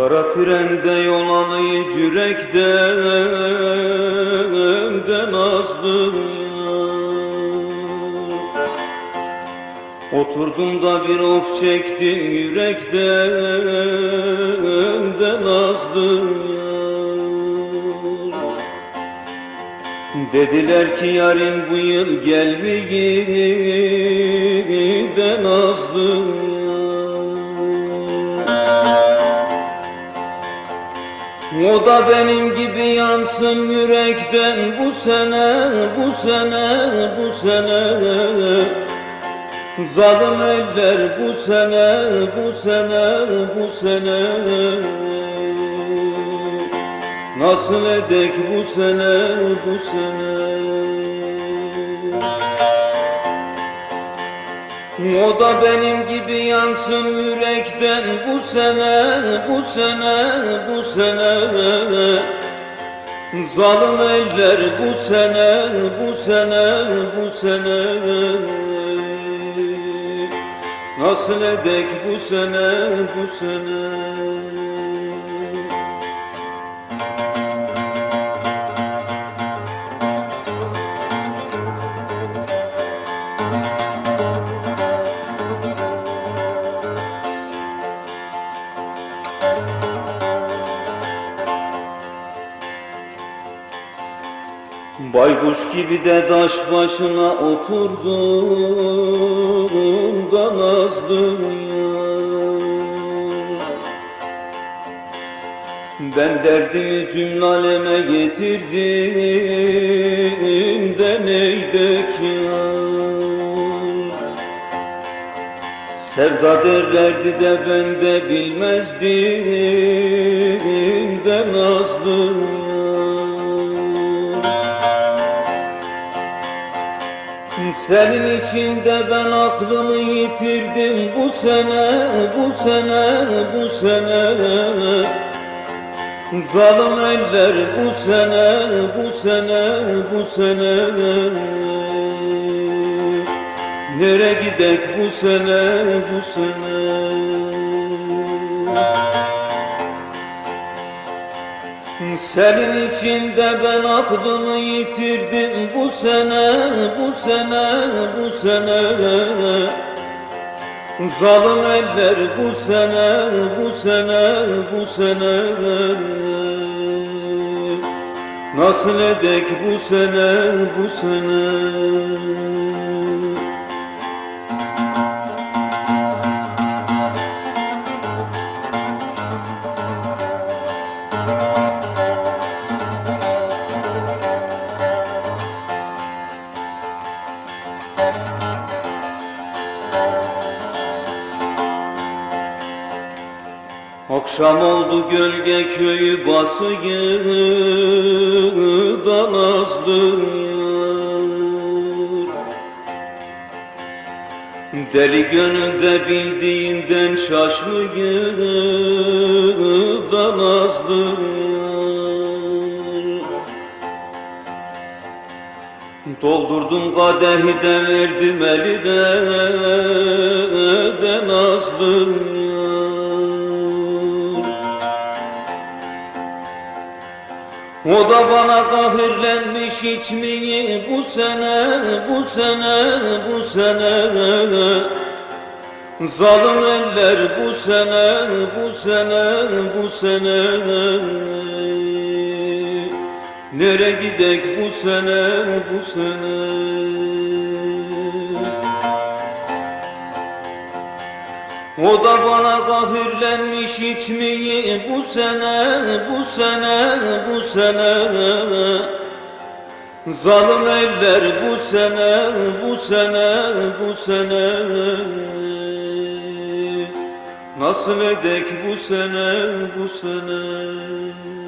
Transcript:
Kara trende yol alayı yürekten de nazlı Oturdum da bir of çektim yürekten de nazlı Dediler ki yarın bu yıl gelmeyi de nazlı O da benim gibi yansın yürekten bu sene, bu sene, bu sene Zalim eller bu sene, bu sene, bu sene. Nasıl edek bu sene, bu sene? O da benim gibi yansın yürekten bu sene, bu sene, bu sene. Zalim eller bu sene, bu sene, bu sene Nasıl edek bu sene, bu sene Baykuş gibi de taş başına oturdum da nazlı Ben derdimi cümle aleme getirdim de neydek ya? Sevda derlerdi de ben de bilmezdim de nazlı Senin için de ben aklımı yitirdim. Bu sene, bu sene, bu sene. Zalim eller bu sene, bu sene, bu sene. Nere gidek bu sene, bu sene Senin için de ben aklımı yitirdim. Bu sene, bu sene, bu sene. Zalim eller bu sene, bu sene, bu sene. Nasıl edek bu sene, bu sene Akşam oldu gölge köyü basıyor da nazlı Deli gönülde bildiğinden şaşmıyor da nazlı Doldurdum kadehi de verdim eline de nazlı O da bana kahirlenmiş içmeyi bu sene, bu sene, bu sene. Zalim eller bu sene, bu sene, bu sene. Nere gidek bu sene, bu sene O da bana kahirlenmiş içmeyi bu sene, bu sene, bu sene. Zalim eller bu sene, bu sene, bu sene. Nasıl edek bu sene, bu sene